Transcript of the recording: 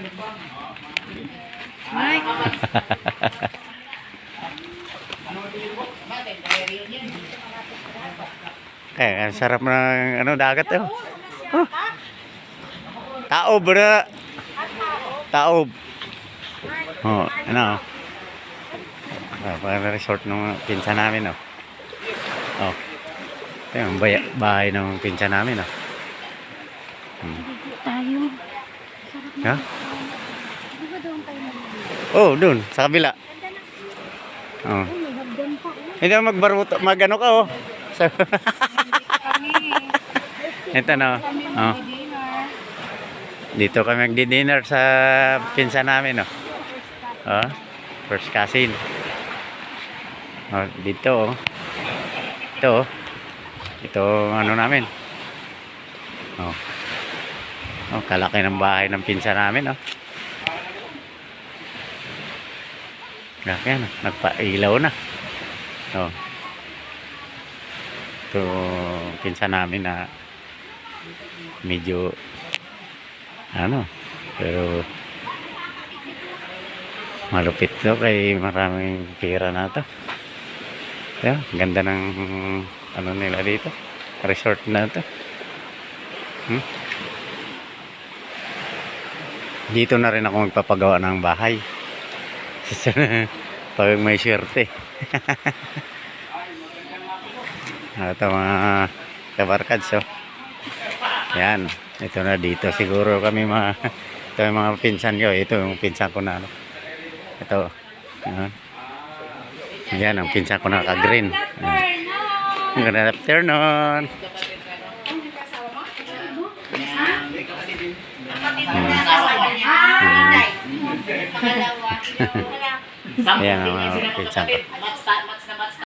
Eh, ang sarap ng ano, dagat oh. oh. Taob na. Taob. Oh, ano. Ah, parang resort ng pinsan namin oh. Oh. Ito yung bahay ng pinsan namin oh. Hmm. Tayo. Ha? Di ba doon tayo naliligo? Oh, dun, sa kabila. Oh. Oh. Hindi ako magbaruto, magano ka oh. So, Kami. ito na. Oh. Dito kami magdi-dinner sa pinsan namin, oh. Oh, first cousin. Oh, dito, oh. Ito, oh. Ito, ano namin. Oh. Oh, kalaki ng bahay ng pinsan namin, oh. Laki na, nagpailaw na. Oh. Ito, pinsan namin na medyo ano, pero malupit to kay maraming pera na to. Yeah, ganda ng ano nila dito. Resort na to. Hmm? Dito na rin ako magpapagawa ng bahay. Pag may swerte. Ito mga kabarkads oh. Yan. Ito na dito. Siguro kami mga ito yung mga pinsan ko. Ito yung pinsan ko na ano. Ito. Yan. Yan ang pinsan ko na ka-green. Yan. Good afternoon. Yan ang mga ko.